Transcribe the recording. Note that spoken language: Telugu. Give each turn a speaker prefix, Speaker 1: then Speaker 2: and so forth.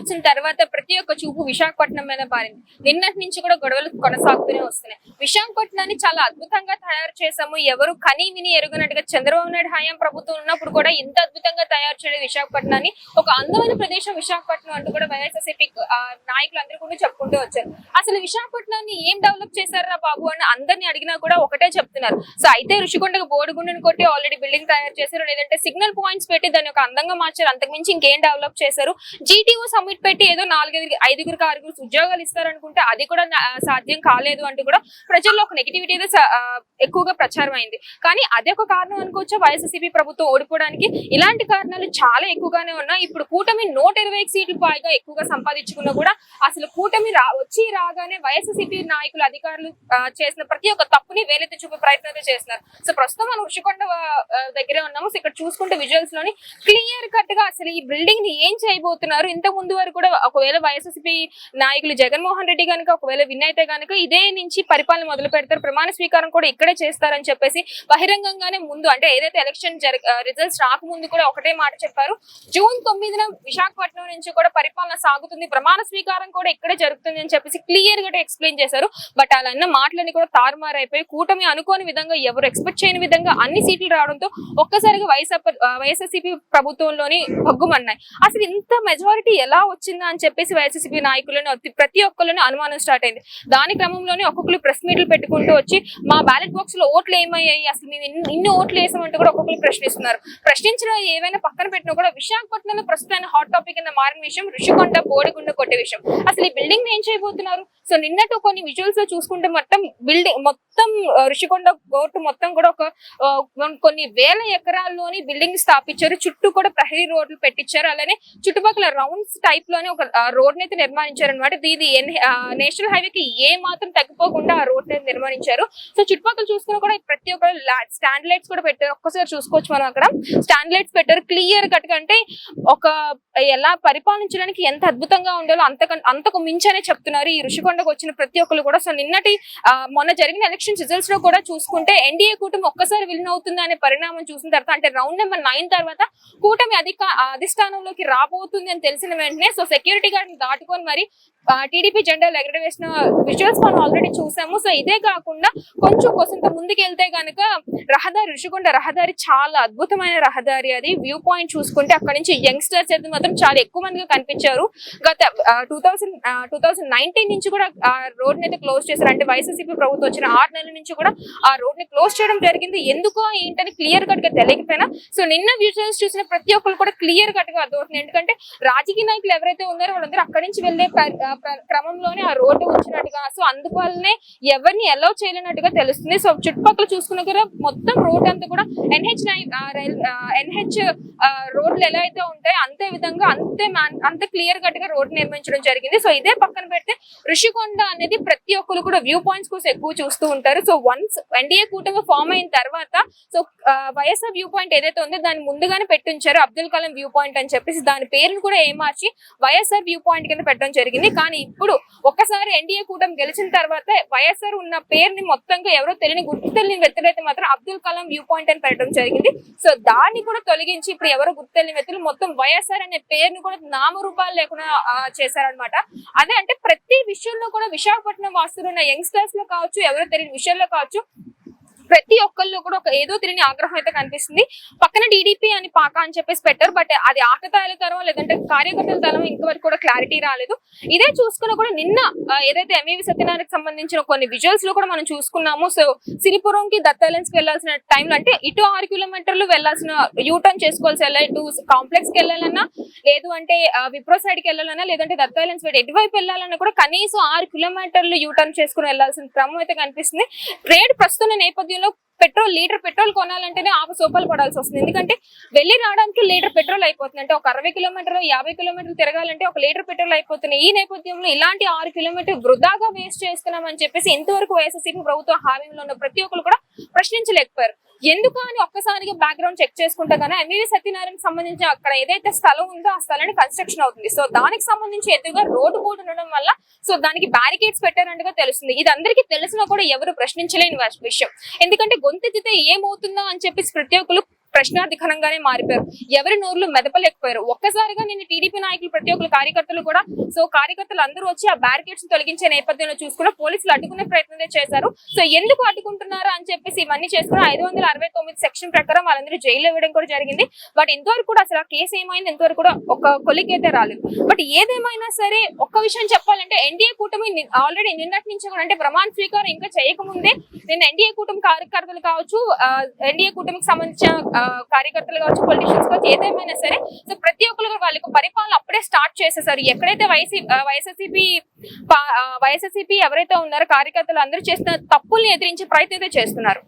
Speaker 1: వచ్చిన తర్వాత ప్రతి ఒక్క చూపు విశాఖపట్నం మీద పారింది. నిన్నటి నుంచి కూడా గొడవలు కొనసాగుతూనే వస్తున్నాయి. విశాఖపట్నాన్ని చాలా అద్భుతంగా తయారు చేశాము. ఎవరు కని విని ఎరుగనట్టుగా చంద్రబాబు నాయుడు హయాం ప్రభుత్వం ఉన్నప్పుడు కూడా ఇంత అద్భుతంగా తయారు చేయడం విశాఖపట్నాన్ని. ఒక అందమైన ప్రదేశం విశాఖపట్నం అంటూ కూడా వైఎస్ఆర్సీపీ నాయకులు అందరూ కూడా చెప్పుకుంటూ వచ్చారు. అసలు విశాఖపట్నాన్ని ఏం డెవలప్ చేశారా బాబు అని అందరిని అడిగినా కూడా ఒకటే చెప్తున్నారు. సో అయితే ఋషికొండకు బోడిగుండను కొట్టి ఆల్రెడీ బిల్డింగ్ తయారు చేశారు. లేదంటే సిగ్నల్ పాయింట్స్ పెట్టి దాన్ని ఒక అందంగా మార్చారు. అంతకుమించి ఇంకేం డెవలప్ చేశారు? జీటీఓ సబ్మిట్ పెట్టి ఏదో నాలుగైదు ఐదుగురికి ఆరుగురికి ఉద్యోగాలు ఇస్తారనుకుంటే అది కూడా నా- సాధ్యం కాలేదు అంటూ కూడా ప్రజల్లో ఒక నెగిటివిటీ ఎక్కువగా ప్రచారం అయింది. కానీ అదే ఒక కారణం అనుకోవచ్చు? వైఎస్ఎస్సీపీ ప్రభుత్వం ఓడిపోవడానికి? ఇలాంటి కారణాలు చాలా ఎక్కువగానే ఉన్నాయి. ఇప్పుడు కూటమి నూట ఇరవై సీట్లు పైగా ఎక్కువగా సంపాదించుకున్నా కూడా అసలు కూటమి రా వచ్చి రాగానే వైఎస్ఎస్సీపీ నాయకులు అధికారులు చేసిన ప్రతి ఒక్క తప్పుని వేలెత్తి చూపే ప్రయత్నం చేస్తున్నారు. సో ప్రస్తుతం మనం ఋషికొండ దగ్గరే ఉన్నాము. సో ఇక్కడ చూసుకుంటే విజువల్స్లోని క్లియర్ కట్గా అసలు ఈ బిల్డింగ్ని ఏం చేయబోతున్నారు? ఇంత ముందు వరకు కూడా ఒకవేళ వైఎస్ఎస్పీ నాయకులు జగన్మోహన్ రెడ్డి కనుక ఒకవేళ విన్ అయితే కనుక ఇదే నుంచి పరిపాలన మొదలు పెడతారు. ప్రమాణ స్వీకారం కూడా ఇక్కడే చేస్తారని చెప్పేసి బహిరంగంగానే ముందు అంటే ఏదైతే ఎలక్షన్ రిజల్ట్స్ రాకముందు కూడా ఒకటే మాట చెప్పారు. జూన్ తొమ్మిదిన విశాఖపట్నం నుంచి కూడా పరిపాలన సాగుతుంది. ప్రమాణ స్వీకారం కూడా ఇక్కడే జరుగుతుంది అని చెప్పేసి క్లియర్గా ఎక్స్ప్లెయిన్ చేశారు. బట్ అలా అన్న కూడా కూడా తారుమారైపోయి కూటమి అనుకోని విధంగా ఎవరు ఎక్స్పెక్ట్ చేయని విధంగా అన్ని సీట్లు రావడంతో ఒక్కసారిగా వైఎస్ఆర్ వైఎస్ఆర్సీపీ ప్రభుత్వంలోని భగ్గుమన్నాయి. అసలు ఇంత మెజారిటీ ఎలా వచ్చిందా అని చెప్పేసి వైఎస్ఆర్సీపీ నాయకులను ప్రతి ఒక్కరిని అనుమానం స్టార్ట్ అయింది. దాని క్రమంలోనే ఒక్కొక్కరు ప్రెస్ మీట్లు పెట్టుకుంటూ వచ్చి మా బ్యాలెట్ బాక్స్లో ఓట్లు ఏమయ్యాయి? అసలు మేము ఇన్ని- ఓట్లు వేసామంటూ కూడా ఒక్కొక్కరు ప్రశ్నిస్తున్నారు. ప్రశ్నించిన ఏవైనా పక్కన పెట్టినా కూడా విశాఖపట్నంలో ప్రస్తుతాన్ని హాట్ టాపిక్ కింద మారిన విషయం ఋషికొండ బోడిగుండ కొట్టే విషయం. అసలు ఈ బిల్డింగ్ ఏం చేయబోతున్నారు? సో నిన్నట్టు కొన్ని విజువల్స్లో చూసుకుంటే మొత్తం బిల్డింగ్ మొత్తం ఋషికొండ కోర్టు మొత్తం కూడా ఒక కొన్ని వేల ఎకరాల్లోని బిల్డింగ్ స్థాపించారు. చుట్టూ కూడా ప్రహరీ రోడ్లు పెట్టించారు. అలానే చుట్టుపక్కల రౌండ్స్ టైప్లోనే ఒక రోడ్ అయితే నిర్మాణించారు అనమాట ఇది నేషనల్ హైవే కి ఏ మాత్రం తగ్గిపోకుండా ఆ రోడ్ అయితే నిర్మాణించారు. సో చుట్టుపక్కల చూసుకుని కూడా ప్రతి ఒక్క స్టాండ్ లైట్స్ కూడా పెట్టారు. ఒక్కసారి చూసుకోవచ్చు మనం అక్కడ. స్టాండ్ లైట్స్ పెట్టారు. క్లియర్ కట్ అంటే ఒక ఎలా పరిపాలించడానికి ఎంత అద్భుతంగా ఉండాలో అంతక అంతకు మించనే చెప్తున్నారు ఈ ఋషికొండకు వచ్చిన ప్రతి ఒక్కరు కూడా. సో నిన్నటి మొన్న జరిగిన ఎలక్షన్ రిజల్ట్స్లో కూడా చూసుకుంటే ఎన్డీఏ కూటమి ఒక్కసారి విలీన్ అవుతుంది అనే పరిణామం చూసిన తర్వాత అంటే రౌండ్ నెంబర్ నైన్ తర్వాత కూటమి అధిక అధిష్టానంలోకి రాబోతుంది అని తెలిసిన వెంటనే సో సెక్యూరిటీ గార్డ్ దాటుకొని మరి టీడీపీ జెండాలు ఎగరవేసిన విజువల్స్ మనం ఆల్రెడీ చూసాము. సో ఇదే కాకుండా కొంచెం కొంత ముందుకెళ్తే గనక రహదారి ఋషికొండ రహదారి చాలా అద్భుతమైన రహదారి అది. వ్యూ పాయింట్ చూసుకుంటే అక్కడ నుంచి యంగ్స్టర్స్ అయితే మాత్రం చాలా ఎక్కువ మందిగా కనిపించారు. గత two thousand two thousand nineteen నుంచి కూడా రోడ్ అయితే క్లోజ్ చేశారు. అంటే వైఎస్ఆర్సీపీ ప్రభుత్వం వచ్చిన ఆరు నెలల నుంచి కూడా ఆ రోడ్ని క్లోజ్ చేయడం జరిగింది. ఎందుకో ఏంటని క్లియర్ కట్గా తెలియకపోయినా సో నిన్న విజువల్స్ చూసిన ప్రతి ఒక్కరు కూడా క్లియర్ కట్గా అర్థమవుతుంది. ఎందుకంటే రాజకీయ నాయకులు ఎవరైతే ఉన్నారో వాళ్ళందరూ అక్కడి నుంచి వెళ్ళే క్రమంలోనే ఆ రోడ్డు ఉంచినట్టుగా సో అందువల్లనే ఎవరిని అలౌ చేయలేనట్టుగా తెలుస్తుంది. సో చుట్టుపక్కల చూసుకున్న కూడా మొత్తం రోడ్ అంతా కూడా ఎన్హెచ్ ఎన్హెచ్ రోడ్లు ఎలా అయితే ఉంటాయో అంతే విధంగా అంతే అంత క్లియర్ కట్గా రోడ్ నిర్మించడం జరిగింది. సో ఇదే పక్కన పెడితే ఋషికొండ అనేది ప్రతి ఒక్కరు కూడా వ్యూ పాయింట్స్ కోసం ఎక్కువ చూస్తూ ఉంటారు. సో వన్స్ ఎన్డీఏ కూటమి ఫామ్ అయిన తర్వాత సో వైఎస్ఆర్ వ్యూ పాయింట్ ఏదైతే ఉందో దాన్ని ముందుగానే పెట్టించారు అబ్దుల్ కలాం వ్యూ పాయింట్ అని చెప్పేసి. దాని పేరును కూడా ఏమార్చి వైఎస్ఆర్ వ్యూ పాయింట్ కింద పెట్టడం జరిగింది. కానీ ఇప్పుడు ఒక్కసారి ఎన్డీఏ కూటమి గెలిచిన తర్వాత వైఎస్ఆర్ ఉన్న పేరుని మొత్తంగా ఎవరో తెలియని గుర్తు తెలియని వ్యక్తులైతే మాత్రం అబ్దుల్ కలాం వ్యూ పాయింట్ అని పెట్టడం జరిగింది. సో దాన్ని కూడా తొలగించి ఇప్పుడు ఎవరో గుర్తు తెలియని వ్యక్తులు మొత్తం వైఎస్ఆర్ అనే పేరుని కూడా నామరూపాలు లేకుండా చేశారనమాట అదే అంటే ప్రతి విషయంలో కూడా విశాఖపట్నం వాస్తులు ఉన్న యంగ్స్టర్స్లో కావచ్చు ఎవరో తెలియని విషయంలో కావచ్చు. ప్రతి ఒక్కళ్ళు కూడా ఒక ఏదో తిరిగి ఆగ్రహం అయితే కనిపిస్తుంది. పక్కన టీడీపీ అని పాక అని చెప్పేసి పెట్టారు బట్ అది ఆకతాయిల తరం లేదంటే కార్యకర్తల తరం ఇంతవరకు కూడా క్లారిటీ రాలేదు. ఇదే చూసుకున్నా కూడా నిన్న ఏదైతే ఎంఈవి సత్యనారాయణకి సంబంధించిన కొన్ని విజువల్స్లో కూడా మనం చూసుకున్నాము. సో సిరిపురంకి దత్తాలెన్స్కి వెళ్ళాల్సిన టైంలో అంటే ఇటు ఆరు కిలోమీటర్లు వెళ్ళాల్సిన యూటర్న్ చేసుకోవాల్సి వెళ్ళాలి ఇటు కాంప్లెక్స్కి వెళ్ళాలన్నా లేదు అంటే విప్రో సైడ్కి వెళ్ళాలన్నా లేదంటే దత్తాలెన్స్ వైపు ఎటువైపు వెళ్ళాలన్నా కూడా కనీసం ఆరు కిలోమీటర్లు యూటర్న్ చేసుకుని వెళ్ళాల్సిన క్రమం అయితే కనిపిస్తుంది. రేట్ ప్రస్తుత నేపథ్యంలో लोग పెట్రోల్ లీటర్ పెట్రోల్ కొనాలంటేనే ఆపు సోపాలు పడాల్సి వస్తుంది. ఎందుకంటే వెళ్ళి రావడానికి లీటర్ పెట్రోల్ అయిపోతుంది. అంటే ఒక అరవై కిలోమీటర్లు యాభై కిలోమీటర్లు తిరగాలంటే ఒక లీటర్ పెట్రోల్ అయిపోతున్నాయి. ఈ నేపథ్యంలో ఇలాంటి ఆరు కిలోమీటర్ వృధాగా వేస్ట్ చేస్తున్నామని చెప్పేసి ఇంతవరకు వైఎస్ఆర్సీపీ ప్రభుత్వ హామీలో ఉన్న ప్రతి ఒక్కరు కూడా ప్రశ్నించలేకపోయారు. ఎందుకు అని ఒక్కసారిగా బ్యాక్గ్రౌండ్ చెక్ చేసుకుంటే కానీ ఎంఈవి సత్యనారాయణ సంబంధించి అక్కడ ఏదైతే స్థలం ఉందో ఆ స్థలాన్ని కన్స్ట్రక్షన్ అవుతుంది. సో దానికి సంబంధించి ఎదురుగా రోడ్డు బోర్డు ఉండడం వల్ల సో దానికి బ్యారికేడ్స్ పెట్టారంటగా తెలుస్తుంది. ఇది అందరికీ తెలిసినా కూడా ఎవరు ప్రశ్నించలేని విషయం. ఎందుకంటే గొంతెత్తితే ఏమవుతుందా అని చెప్పేసి ప్రతి ఒక్కరు ప్రశ్నార్థకరంగానే మారిపోయారు. ఎవరి నోర్లు మెదపలేకపోయారు. ఒక్కసారిగా నేను టీడీపీ నాయకులు ప్రతి ఒక్కరు కార్యకర్తలు కూడా సో కార్యకర్తలు అందరూ వచ్చి ఆ బ్యారికేడ్స్ తొలగించే నేపథ్యంలో చూసుకున్న పోలీసులు అడ్డుకునే ప్రయత్నం చేశారు. సో ఎందుకు అడ్డుకుంటున్నారు అని చెప్పేసి ఇవన్నీ చేసుకుని ఐదు వందల అరవై తొమ్మిది సెక్షన్ ప్రకారం వాళ్ళందరూ జైల్లో ఇవ్వడం కూడా జరిగింది. బట్ ఇంతవరకు కూడా అసలు ఆ కేసు ఏమైంది? ఇంతవరకు కూడా ఒక కొలికి అయితే రాలేదు. బట్ ఏదేమైనా సరే ఒక్క విషయం చెప్పాలంటే ఎన్డీఏ కూటమి ఆల్రెడీ నిన్నటి నుంచి కూడా అంటే ప్రమాణ స్వీకారం ఇంకా చేయకముందే నేను ఎన్డీఏ కూటమి కార్యకర్తలు కావచ్చు ఎన్డీఏ కూటమికి సంబంధించిన కార్యకర్తలు కావచ్చు పొలిటీషియన్స్ కావచ్చు ఏదేమైనా సరే సో ప్రతి ఒక్కరు వాళ్ళకి పరిపాలన అప్పుడే స్టార్ట్ చేసేసారు. ఎక్కడైతే వైసీ వైఎస్ఎస్సీపీ వైఎస్ఎస్సీపీ ఎవరైతే ఉన్నారో కార్యకర్తలు అందరూ చేస్తున్న తప్పుల్ని ఎదిరించే ప్రయత్నం అయితే చేస్తున్నారు.